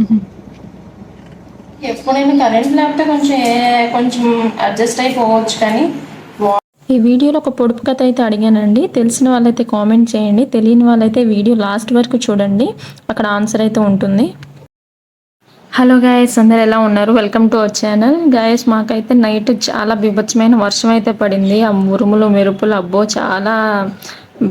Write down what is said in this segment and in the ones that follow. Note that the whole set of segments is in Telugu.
Mm-hmm. ఎప్పుడైనా కరెంట్ లేకపోతే కొంచెం కొంచెం అడ్జస్ట్ అయిపోవచ్చు కానీ ఈ వీడియోలో ఒక పొడుపు కథ అయితే అడిగానండి. తెలిసిన వాళ్ళైతే కామెంట్ చేయండి. తెలియని వాళ్ళైతే వీడియో లాస్ట్ వరకు చూడండి. అక్కడ ఆన్సర్ అయితే ఉంటుంది. హలో గాయస్ అందరు ఎలా ఉన్నారు? Welcome to our channel guys మాకైతే నైట్ చాలా బీభత్సమైన వర్షం అయితే పడింది. ఆ ఉరుములు మెరుపులు అబ్బో చాలా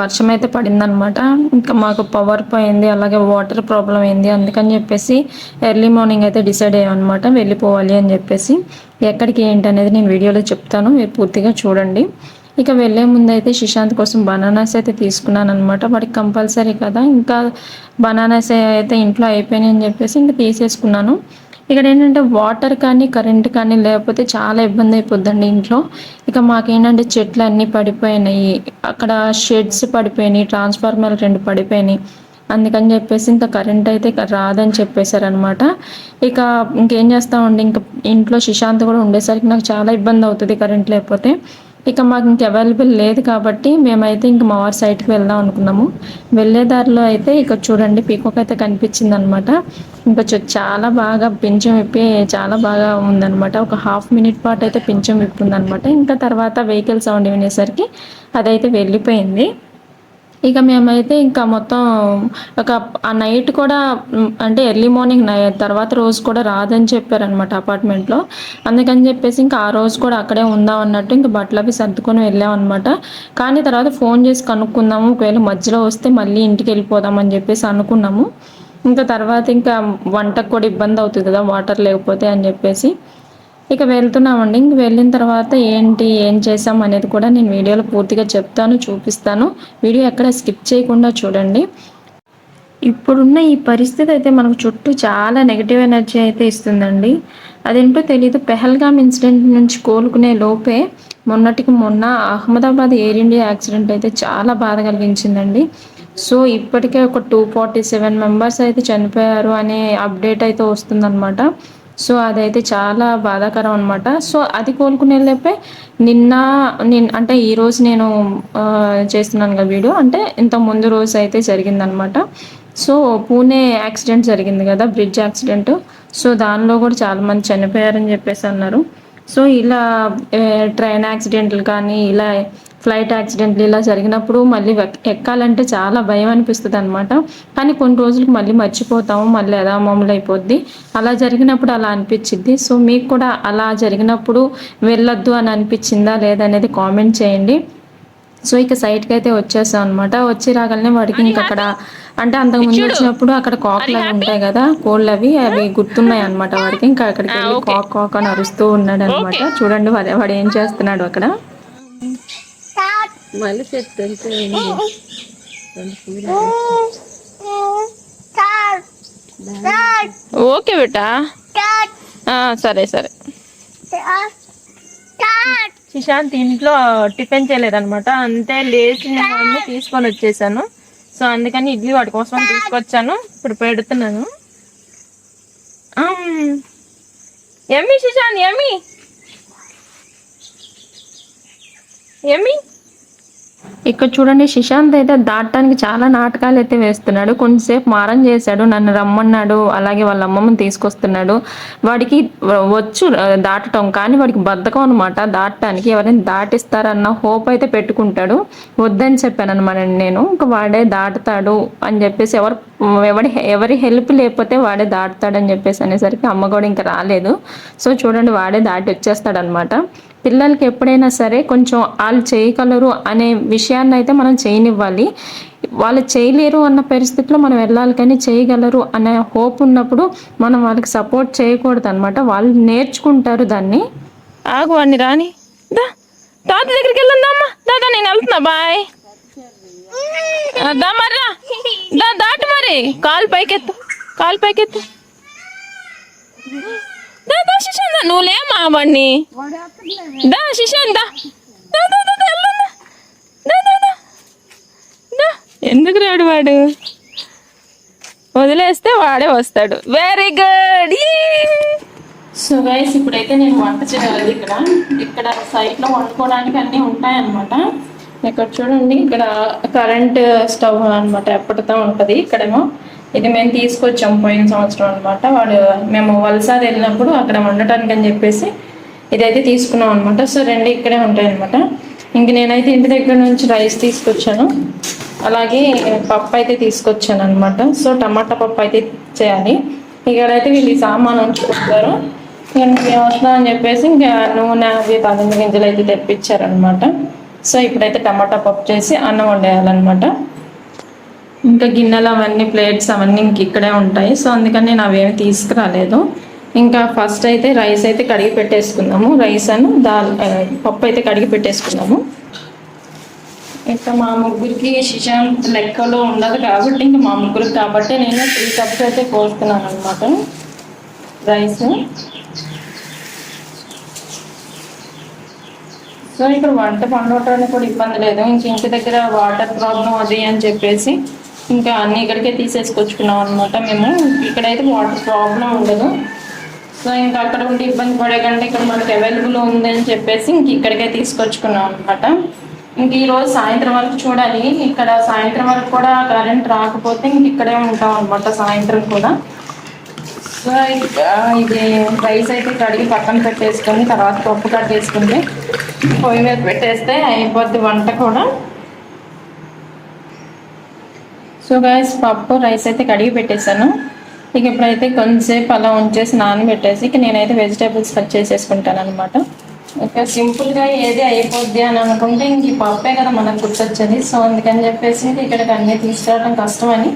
వర్షం అయితే పడిందనమాట ఇంకా మాకు పవర్ పోయింది అలాగే వాటర్ ప్రాబ్లం అయింది. అందుకని చెప్పేసి ఎర్లీ మార్నింగ్ అయితే డిసైడ్ అయ్యామన్నమాట వెళ్ళిపోవాలి అని చెప్పేసి. ఎక్కడికి ఏంటి అనేది నేను వీడియోలో చెప్తాను మీరు పూర్తిగా చూడండి. ఇక వెళ్ళే ముందు అయితే సుశాంత్ కోసం బనానాస్ అయితే తీసుకున్నాను అనమాట వాడికి కంపల్సరీ కదా. ఇంకా బనానాస్ అయితే ఇంట్లో అయిపోయినాయి అని చెప్పేసి ఇంకా తీసేసుకున్నాను. ఇక్కడ ఏంటంటే వాటర్ కానీ కరెంట్ కానీ లేకపోతే చాలా ఇబ్బంది అయిపోద్దండి ఇంట్లో. ఇక మాకేంటంటే చెట్లు అన్నీ పడిపోయినాయి. అక్కడ షెడ్స్ పడిపోయినాయి ట్రాన్స్ఫార్మర్ రెండు పడిపోయినాయి. అందుకని చెప్పేసి ఇంకా కరెంట్ అయితే రాదని చెప్పేశారనమాట ఇక ఇంకేం చేస్తామండి ఇంకా ఇంట్లో సుశాంత్ కూడా ఉండేసరికి నాకు చాలా ఇబ్బంది అవుతుంది కరెంట్ లేకపోతే. ఇక మాకు ఇంక అవైలబుల్ లేదు కాబట్టి మేమైతే ఇంక మా వారి సైడ్కి వెళ్దాం అనుకున్నాము. వెళ్ళే దారిలో అయితే ఇక చూడండి పీకోక్ అయితే కనిపించింది అనమాట ఇంకా చాలా బాగా పింఛం విప్పి చాలా బాగా ఉందనమాట. ఒక హాఫ్ మినిట్ పాటు అయితే పింఛం విప్పుందనమాట. ఇంకా తర్వాత వెహికల్ సౌండ్ వినేసరికి అదైతే వెళ్ళిపోయింది. ఇక మేమైతే ఇంకా మొత్తం ఒక ఆ నైట్ కూడా అంటే ఎర్లీ మార్నింగ్ నై తర్వాత రోజు కూడా రాదని చెప్పారనమాట అపార్ట్మెంట్లో. అందుకని చెప్పేసి ఇంకా ఆ రోజు కూడా అక్కడే ఉందాం అన్నట్టు ఇంకా బట్టలు అవి సర్దుకొని వెళ్ళాం అనమాట కానీ తర్వాత ఫోన్ చేసి కనుక్కుందాము ఒకవేళ మధ్యలో వస్తే మళ్ళీ ఇంటికి వెళ్ళిపోదాం అని చెప్పేసి అనుకున్నాము. ఇంకా తర్వాత ఇంకా వంటకు కూడా ఇబ్బంది అవుతుంది కదా వాటర్ లేకపోతే అని చెప్పేసి. ఇక వెళ్తున్నామండి. ఇంక వెళ్ళిన తర్వాత ఏంటి ఏం చేసాం అనేది కూడా నేను వీడియోలో పూర్తిగా చెప్తాను చూపిస్తాను. వీడియో ఎక్కడ స్కిప్ చేయకుండా చూడండి. ఇప్పుడున్న ఈ పరిస్థితి అయితే మనకు చుట్టూ చాలా నెగిటివ్ ఎనర్జీ అయితే ఇస్తుందండి. అదేంటో తెలియదు పెహల్గామ్ ఇన్సిడెంట్ నుంచి కోలుకునే లోపే మొన్నటికి మొన్న అహ్మదాబాద్ ఎయిర్ ఇండియా యాక్సిడెంట్ అయితే చాలా బాధ కలిగించిందండి. సో ఇప్పటికే ఒక టూ ఫార్టీ సెవెన్ మెంబర్స్ అయితే చనిపోయారు అనే అప్డేట్ అయితే వస్తుందన్నమాట. సో అదైతే చాలా బాధాకరం అనమాట సో అది కోలుకునే లేపే నిన్న నేను అంటే ఈ రోజు నేను చేస్తున్నాను కదా వీడియో. అంటే ఇంత ముందు రోజు అయితే జరిగిందనమాట సో పూణే యాక్సిడెంట్ జరిగింది కదా బ్రిడ్జ్ యాక్సిడెంట్. సో దానిలో కూడా చాలా మంది చనిపోయారని చెప్పేసి అన్నారు. సో ఇలా ట్రైన్ యాక్సిడెంట్లు కానీ ఇలా ఫ్లైట్ యాక్సిడెంట్లు ఇలా జరిగినప్పుడు మళ్ళీ ఎక్కాలంటే చాలా భయం అనిపిస్తుంది అనమాట కానీ కొన్ని రోజులకు మళ్ళీ మర్చిపోతాము మళ్ళీ ఎలా మామూలు అయిపోద్ది. అలా జరిగినప్పుడు అలా అనిపించింది సో మీకు కూడా అలా జరిగినప్పుడు వెళ్ళొద్దు అని అనిపించిందా లేదనేది కామెంట్ చేయండి. సో ఇక సైట్కి అయితే వచ్చేసాం అనమాట వచ్చి రాగానే వాడికి ఇంక అక్కడ అంటే అంతకు ముందు వచ్చినప్పుడు అక్కడ కాకులు అవి ఉంటాయి కదా కోళ్ళు అవి అవి గుర్తున్నాయి అనమాట వాడికి. ఇంకా అక్కడికి వెళ్ళి కాక్ కాక్ అని అరుస్తూ ఉన్నాడు అనమాట చూడండి వాడు ఏం చేస్తున్నాడు అక్కడ. మళ్ళీ చెట్టు ఓకే బేటా. ఆ, సరే సరే. సుశాంత్ ఇంట్లో టిఫిన్ చేయలేదన్నమాట. అంతే లేచి నేను అన్ని తీసుకొని వచ్చేసాను. సో అందుకని ఇడ్లీ వాడి కోసం తీసుకొచ్చాను. ఇప్పుడు పెడుతున్నాను. ఎమ్మి సుశాంత్ ఎమ్మి ఎమ్మి ఇక్కడ చూడండి శిశాంత్ అయితే దాటానికి చాలా నాటకాలు అయితే వేస్తున్నాడు. కొంతసేపు మారం చేశాడు నన్ను రమ్మన్నాడు అలాగే వాళ్ళ అమ్మమ్మని తీసుకొస్తున్నాడు. వాడికి వచ్చు దాటటం కానీ వాడికి బద్ధకం అనమాట దాటడానికి ఎవరైనా దాటిస్తారన్న హోప్ అయితే పెట్టుకుంటాడు. వద్దని చెప్పాను అనమాట నేను. ఇంకా వాడే దాటుతాడు అని చెప్పేసి ఎవరు ఎవరి ఎవరి హెల్ప్ లేకపోతే వాడే దాటుతాడని చెప్పేసి అనేసరికి అమ్మ కూడా ఇంకా రాలేదు. సో చూడండి వాడే దాటి వచ్చేస్తాడు అనమాట పిల్లలకి ఎప్పుడైనా సరే కొంచెం వాళ్ళు చేయగలరు అనే విషయాన్ని అయితే మనం చేయనివ్వాలి. వాళ్ళు చేయలేరు అన్న పరిస్థితిలో మనం వెళ్ళాలి కానీ చేయగలరు అనే హోప్ ఉన్నప్పుడు మనం వాళ్ళకి సపోర్ట్ చేయకూడదు అనమాట వాళ్ళు నేర్చుకుంటారు దాన్ని. ఆగు అని రాని దా. తాత దగ్గరికి వెళ్దామా దాదా నేను వెళ్తున్నా. బాయ్. దా మరిరా దా దాటు మరి. కాలు పైకెత్తు. కాలు పైకెత్తు. దా దా శిషన్ దా. నువ్వు లేమా వాడిని. దా శిషన్ దా. దా దా దా దా దా. దా దా దా. ఎందుకు రాడు వాడు? వదిలేస్తే వాడే వస్తాడు. వెరీ గుడ్ సో గైస్ ఇప్పుడైతే నేను వంట చేయాలి ఇక్కడ. ఇక్కడ సైట్లో వండుకోవడానికి అన్ని ఉంటాయన్నమాట. ఇక్కడ చూడండి ఇక్కడ కరెంట్ స్టవ్ అన్నమాట ఎప్పటితో ఉంటుంది. ఇక్కడేమో ఇది మేము తీసుకొచ్చాం పోయిన సంవత్సరం అనమాట వాడు మేము వలసారి వెళ్ళినప్పుడు అక్కడ ఉండటానికి అని చెప్పేసి ఇదైతే తీసుకున్నాం అనమాట సో రెండు ఇక్కడే ఉంటాయన్నమాట ఇంక నేనైతే ఇంటి దగ్గర నుంచి రైస్ తీసుకొచ్చాను. అలాగే పప్పు అయితే తీసుకొచ్చాను అనమాట సో టమాటా పప్పు అయితే చేయాలి. ఇక్కడైతే వీళ్ళు ఈ సామాన్ ఉంచుకుంటారు ఇంకా మేము అని చెప్పేసి ఇంకా నూనె అవి పదిహేను గింజలు అయితే తెప్పించారనమాట సో ఇప్పుడైతే టమాటా పప్పు చేసి అన్నం వండేయాలన్నమాట. ఇంకా గిన్నెలు అవన్నీ ప్లేట్స్ అవన్నీ ఇంక ఇక్కడే ఉంటాయి. సో అందుకని నేను అవేమి తీసుకురాలేదు. ఇంకా ఫస్ట్ అయితే రైస్ అయితే కడిగి పెట్టేసుకుందాము రైస్ అను దాల్ పప్పు అయితే కడిగి పెట్టేసుకుందాము ఇంకా మా ముగ్గురికి శిశాం లెక్కలో ఉండదు కాబట్టి ఇంకా మా ముగ్గురికి కాబట్టి నేను త్రీ కప్స్ అయితే పోస్తున్నాను అనమాట రైస్. సో ఇక్కడ వంట పండుకోవడానికి కూడా ఇబ్బంది లేదు. ఇంక ఇంటి దగ్గర వాటర్ ప్రాబ్లం అది అని చెప్పేసి ఇంకా అన్ని ఇక్కడికే తీసేసుకొచ్చుకున్నాం అనమాట మేము. ఇక్కడైతే వాటర్ ప్రాబ్లం ఉండదు. సో ఇంకా అక్కడ ఉండి ఇబ్బంది పడే కంటే ఇక్కడ మనకి అవైలబుల్ ఉంది అని చెప్పేసి ఇంక ఇక్కడికే తీసుకొచ్చుకున్నాం అనమాట ఇంక ఈరోజు సాయంత్రం వరకు చూడాలి. ఇక్కడ సాయంత్రం వరకు కూడా కరెంట్ రాకపోతే ఇంక ఇక్కడే ఉంటాం అనమాట సాయంత్రం కూడా. సో ఇది రైస్ అయితే కడిగి పక్కన పెట్టేసుకొని తర్వాత పప్పు కట్టేసుకుంటే పొయ్యి మీద పెట్టేస్తే అయిపోద్ది వంట కూడా. సో గైస్ పప్పు రైస్ అయితే కడిగి పెట్టేశాను. ఇక ఇప్పుడైతే కొంచెంసేపు అలా ఉంచేసి నానబెట్టేసి ఇక నేనైతే వెజిటేబుల్స్ కట్ చేసేసుకుంటాను అనమాట ఇక సింపుల్గా ఏది అయిపోద్ది అని అనుకుంటే ఇంక ఈ పప్పే కదా మనకు గుర్తొచ్చేది. సో అందుకని చెప్పేసి ఇక్కడికి అన్నీ తీసుకురావడం కష్టమని.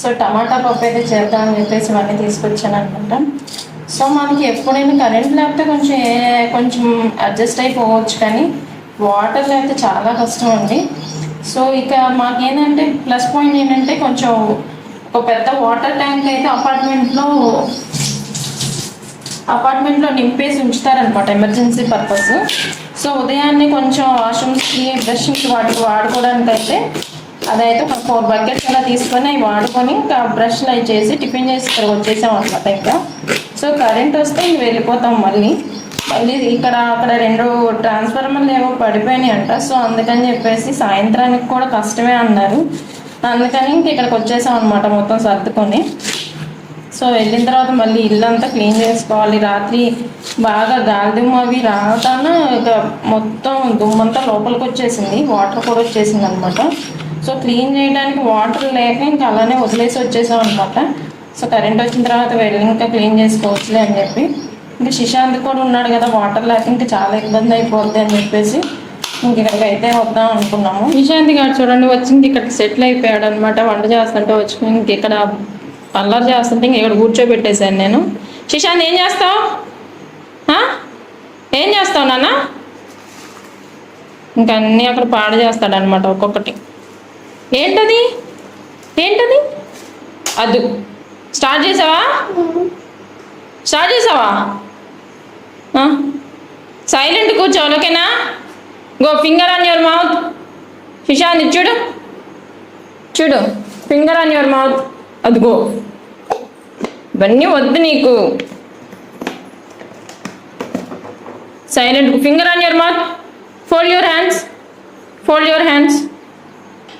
సో టమాటా పప్పు అయితే చేద్దామని చెప్పేసి ఇవన్నీ తీసుకొచ్చాను అనమాట సో మనకి ఎప్పుడైనా కరెంట్ లేకపోతే కొంచెం కొంచెం అడ్జస్ట్ అయిపోవచ్చు కానీ వాటర్ లేకపోతే చాలా కష్టం అండి. సో ఇక మాకేంటంటే ప్లస్ పాయింట్ ఏంటంటే కొంచెం ఒక పెద్ద వాటర్ ట్యాంక్ అయితే అపార్ట్మెంట్లో అపార్ట్మెంట్లో నింపేసి ఉంచుతారనమాట ఎమర్జెన్సీ పర్పస్. సో ఉదయాన్నే కొంచెం వాష్రూమ్స్కి బ్రషింగ్కి వాటికి వాడుకోవడానికి అయితే అదైతే ఒక ఫోర్ బకెట్స్ అలా తీసుకొని అవి వాడుకొని ఇంకా బ్రష్లు అవి చేసి టిఫిన్ చేసి ఇక్కడ వచ్చేసాం అనమాట ఇంకా. సో కరెంట్ వస్తే వెళ్ళిపోతాం మళ్ళీ. మళ్ళీ ఇక్కడ అక్కడ రెండు ట్రాన్స్ఫార్మర్లు ఏమో పడిపోయినాయి అంట సో అందుకని చెప్పేసి సాయంత్రానికి కూడా కష్టమే అన్నారు. అందుకని ఇంక ఇక్కడికి వచ్చేసాం అనమాట మొత్తం సర్దుకొని. సో వెళ్ళిన తర్వాత మళ్ళీ ఇల్లంతా క్లీన్ చేసుకోవాలి. రాత్రి బాగా గాలిదుమ్మ అవి రావటాన ఇక మొత్తం దుమ్మంతా లోపలికి వచ్చేసింది. వాటర్ కూడా వచ్చేసింది అనమాట సో క్లీన్ చేయడానికి వాటర్ లేక ఇంకా అలానే వదిలేసి వచ్చేసాం అనమాట సో కరెంట్ వచ్చిన తర్వాత వెళ్ళి ఇంకా క్లీన్ చేసుకోవచ్చులే అని చెప్పి. ఇంకా శిశాంత్ కూడా ఉన్నాడు కదా వాటర్ లేక ఇంకా చాలా ఇబ్బంది అయిపోద్ది అని చెప్పేసి ఇంక ఇక్కడికి అయితే వద్దాం అనుకున్నాము. విశాంతి గారు చూడండి వచ్చింది ఇక్కడికి సెటిల్ అయిపోయాడు అనమాట వంట చేస్తుంటే వచ్చి ఇంక ఇక్కడ అల్లరి చేస్తుంటే ఇంక ఇక్కడ కూర్చోబెట్టేశాను నేను. శిశాంత్ ఏం చేస్తావు? ఏం చేస్తావు నాన్న? ఇంక అన్నీ అక్కడ పాడు చేస్తాడు అనమాట ఒక్కొక్కటి. ఏంటది? ఏంటది? అదు. స్టార్ట్ చేసావా? స్టార్ట్ చేసావా? సైలెంట్ కూర్చోవాలి ఓకేనా? Go finger on your mouth Sushant చూడు. చూడు ఫింగర్ ఆన్ యువర్ మౌత్ అదిగో ఇవన్నీ వద్దు నీకు. Silent finger on your mouth fold your hands fold your hands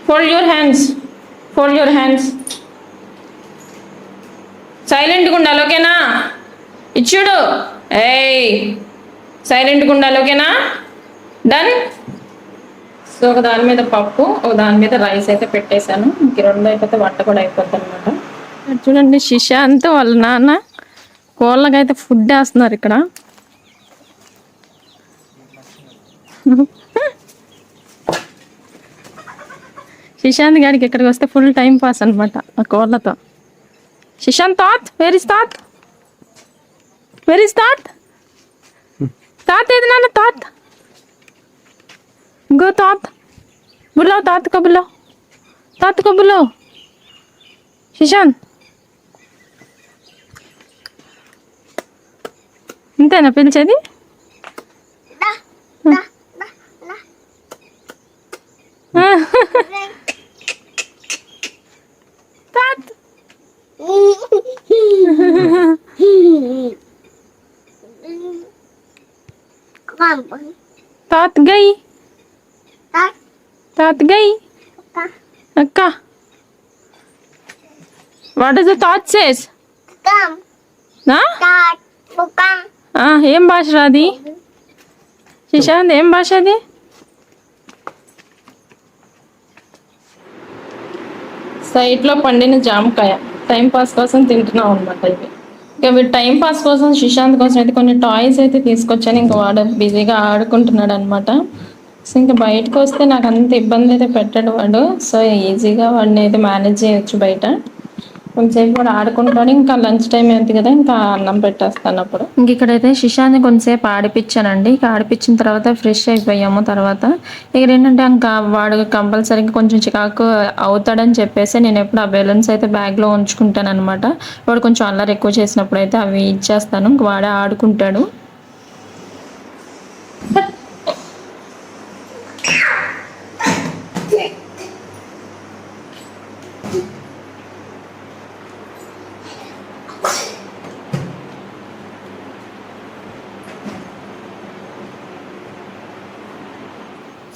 fold your hands fold your hands సైలెంట్గా ఉండాలి ఓకేనా? ఇచ్చుడు ఏయ్ సైలెంట్గా ఉండాలి ఓకేనా? డన్ సో ఒక దాని మీద పప్పు ఒక దాని మీద రైస్ అయితే పెట్టేశాను. ఇంక రెండు అయిపోతే వంట కూడా అయిపోద్ది అనమాట చూడండి శిశాంత్ వాళ్ళ నాన్న కోళ్ళకైతే ఫుడ్ వేస్తున్నారు ఇక్కడ. శిశాంత్ గారికి ఇక్కడికి వస్తే ఫుల్ టైం పాస్ అనమాట ఆ కోళ్ళతో. Shishant that where is that where is that that ఏది నాన్న? థాట్ ఇంకో థాట్ బుల్లో తాత్ కబుల్లో తాత్ కబుల్లో శిశాంత్ ఇంతేనా పిలిచేది? తాత్ గై తాత్ గై అక్క what is the that says. ఏం భాష రాది? శశాంత్ ఏం భాష అది? సైట్లో పండిన జామకాయ. టైం పాస్ కోసం తింటున్నాం అనమాట ఇవి ఇంకా వీడు టైం పాస్ కోసం సుశాంత్ కోసం అయితే కొన్ని టాయ్స్ అయితే తీసుకొచ్చాను. ఇంకా వాడు బిజీగా ఆడుకుంటున్నాడు అనమాట సో ఇంకా బయటకు వస్తే నాకు అంత ఇబ్బంది అయితే పెట్టాడు వాడు. సో ఈజీగా వాడిని అయితే మేనేజ్ చేయొచ్చు బయట. కొంచెంసేపు కూడా ఆడుకుంటాడు ఇంకా లంచ్ టైం అవుతుంది కదా ఇంకా అన్నం పెట్టేస్తాను అప్పుడు. ఇంక ఇక్కడైతే శిశాన్ని కొంచెంసేపు ఆడిపించానండి. ఇక ఆడిపించిన తర్వాత ఫ్రెష్ అయిపోయాము తర్వాత. ఇక్కడ ఏంటంటే ఇంకా వాడు కంపల్సరీగా కొంచెం చికాకు అవుతాడని చెప్పేసి నేను ఎప్పుడు ఆ బెలూన్స్ అయితే బ్యాగ్లో ఉంచుకుంటాను అనమాట వాడు కొంచెం అల్లరి ఎక్కువ చేసినప్పుడు అయితే అవి ఇచ్చేస్తాను. ఇంక వాడే ఆడుకుంటాడు.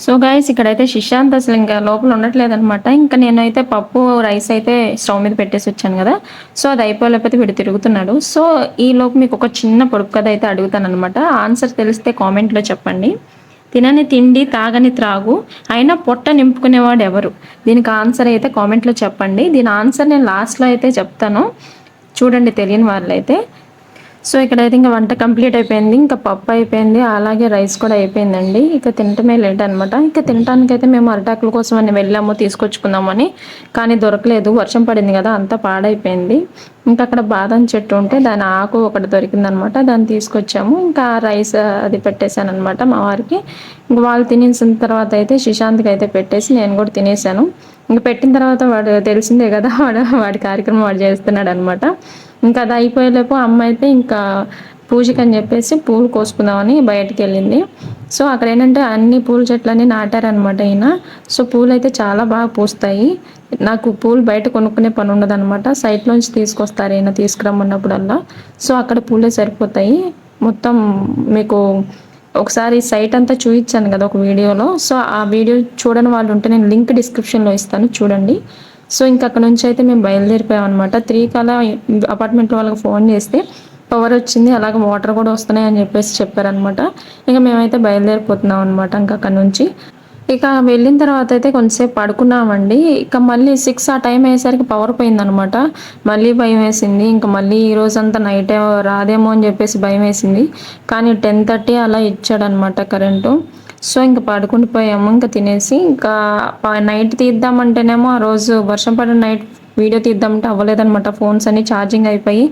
సో గైస్ ఇక్కడైతే శిశాంత్ అసలు ఇంకా లోపల ఉండట్లేదు అనమాట ఇంకా నేనైతే పప్పు రైస్ అయితే స్టవ్ మీద పెట్టేసి వచ్చాను కదా. సో అది అయిపోలేకపోతే వీడు తిరుగుతున్నాడు. సో ఈ లోపు మీకు ఒక చిన్న పొడుపు కథ అయితే అడుగుతాను అనమాట ఆన్సర్ తెలిస్తే కామెంట్లో చెప్పండి. తినని తిండి తాగని త్రాగు అయినా పొట్ట నింపుకునేవాడు ఎవరు? దీనికి ఆన్సర్ అయితే కామెంట్లో చెప్పండి. దీని ఆన్సర్ నేను లాస్ట్లో అయితే చెప్తాను. చూడండి తెలియని వాళ్ళైతే. సో ఇక్కడైతే ఇంకా వంట కంప్లీట్ అయిపోయింది ఇంకా పప్పు అయిపోయింది అలాగే రైస్ కూడా అయిపోయిందండి. ఇక తినటమే లేట్ అనమాట ఇక తినటానికైతే మేము అరటాకుల కోసం అని వెళ్ళాము తీసుకొచ్చుకుందామని. కానీ దొరకలేదు వర్షం పడింది కదా అంతా పాడైపోయింది. ఇంకా అక్కడ బాదం చెట్టు ఉంటే దాని ఆకు ఒకటి దొరికిందనమాట దాన్ని తీసుకొచ్చాము. ఇంకా రైస్ అది పెట్టేశాను అనమాట మా వారికి. ఇంక వాళ్ళు తినేసిన తర్వాత అయితే సుశాంత్కి అయితే పెట్టేసి నేను కూడా తినేసాను ఇంకా పెట్టిన తర్వాత వాడు తెలిసిందే కదా వాడు వాడి కార్యక్రమం వాడు చేస్తున్నాడు అనమాట ఇంకా అది అయిపోయేలోపు అమ్మ అయితే ఇంకా పూజకి అని చెప్పేసి పూలు కోసుకుందామని బయటికి వెళ్ళింది. సో అక్కడ ఏంటంటే అన్ని పూల చెట్లన్నీ నాటారనమాట ఈయన. సో పూలు అయితే చాలా బాగా పూస్తాయి. నాకు పూలు బయట కొనుక్కునే పని ఉండదు అనమాట సైట్లోంచి తీసుకొస్తారు ఈయన తీసుకురమ్మన్నప్పుడల్లా. సో అక్కడ పూలే సరిపోతాయి. మొత్తం మీకు ఒకసారి సైట్ అంతా చూపించాను కదా ఒక వీడియోలో. సో ఆ వీడియో చూడని వాళ్ళు ఉంటే నేను లింక్ డిస్క్రిప్షన్లో ఇస్తాను. చూడండి. సో ఇంకా అక్కడ నుంచి అయితే మేము బయలుదేరిపోయాం అనమాట త్రీ కలా అపార్ట్మెంట్ వాళ్ళకి ఫోన్ చేస్తే పవర్ వచ్చింది అలాగే వాటర్ కూడా వస్తున్నాయి అని చెప్పేసి చెప్పారనమాట ఇంకా మేమైతే బయలుదేరిపోతున్నాం అనమాట ఇంకా అక్కడ నుంచి. ఇక వెళ్ళిన తర్వాత అయితే కొంతసేపు పడుకున్నామండి. ఇక మళ్ళీ సిక్స్ ఆ టైం అయ్యేసరికి పవర్ పోయిందనమాట మళ్ళీ భయం వేసింది. ఇంకా మళ్ళీ ఈ రోజంతా నైట్ రాదేమో అని చెప్పేసి భయం వేసింది. కానీ టెన్ థర్టీ అలా ఇచ్చాడనమాట కరెంటు సో ఇంకా పడుకుని పోయాము ఇంకా తినేసి ఇంకా నైట్ తీద్దామంటేనేమో ఆ రోజు వర్షం పడిన నైట్ వీడియో తీద్దామంటే అవ్వలేదనమాట ఫోన్స్ అన్ని ఛార్జింగ్ అయిపోయి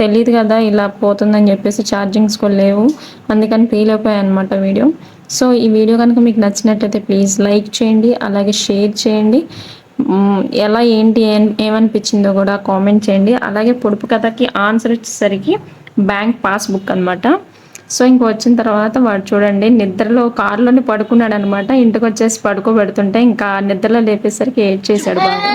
తెలియదు కదా ఇలా పోతుందని చెప్పేసి ఛార్జింగ్స్ కూడా లేవు. అందుకని ఫీల్ అయిపోయాయి అనమాట వీడియో. సో ఈ వీడియో కనుక మీకు నచ్చినట్టయితే ప్లీజ్ లైక్ చేయండి అలాగే షేర్ చేయండి. ఎలా ఏంటి ఏమనిపించిందో కూడా కామెంట్ చేయండి. అలాగే పొడుపు కథకి ఆన్సర్ వచ్చేసరికి బ్యాంక్ పాస్బుక్ అనమాట సో ఇంక వచ్చిన తర్వాత వాడు చూడండి నిద్రలో కారులోనే పడుకున్నాడు అనమాట ఇంటికి వచ్చేసి పడుకోబెడుతుంటే ఇంకా నిద్రలో లేపేసరికి ఏడ్ చేశాడు బాగా